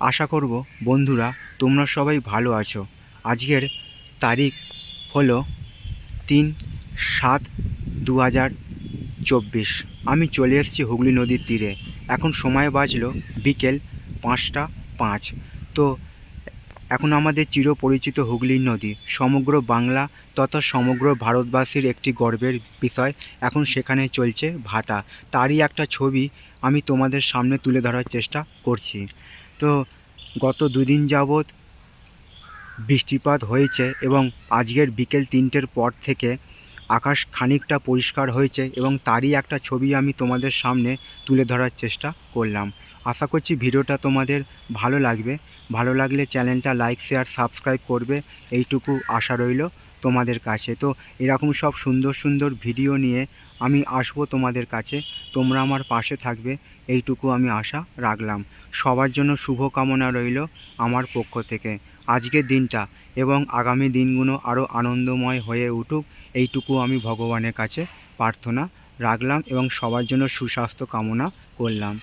আশা করব, বন্ধুরা, তোমরা সবাই ভালো আছো। আজকের তারিখ হলো তিন সাত দু হাজার চব্বিশ। আমি চলে এসেছি হুগলি নদীর তীরে। এখন সময় বাজলো বিকেল পাঁচটা পাঁচ। তো, এখন আমাদের চিরপরিচিত হুগলি নদী। সমগ্র বাংলা তথা সমগ্র ভারতবাসীর একটি গর্বের বিষয় এখন সেখানে চলছে ভাটা। তারই একটা ছবি আমি তোমাদের সামনে তুলে ধরার চেষ্টা করছি। তো গত দুদিন যাবৎ বৃষ্টিপাত হয়েছে এবং আজকের বিকেল তিনটের পর থেকে আকাশ খানিকটা পরিষ্কার হয়েছে এবং তারই একটা ছবি আমি তোমাদের সামনে তুলে ধরার চেষ্টা করলাম। আশা করছি ভিডিওটা তোমাদের ভালো লাগবে। ভালো লাগলে চ্যানেলটা লাইক, শেয়ার, সাবস্ক্রাইব করবে। এইটুকু আশা রইল তোমাদের কাছে। তো এরকম সব সুন্দর সুন্দর ভিডিও নিয়ে আমি আসব তোমাদের কাছে। তোমরা আমার পাশে থাকবে। এইটুকু আমি আশা রাখলাম। সবার জন্য শুভ কামনা রইল আমার পক্ষ থেকে। আজকের দিনটা এবং আগামী দিনগুলো আরও আনন্দময় হয়ে উঠুক। এইটুকু আমি ভগবানের কাছে প্রার্থনা রাখলাম এবং সবার জন্য সুস্বাস্থ্য কামনা করলাম।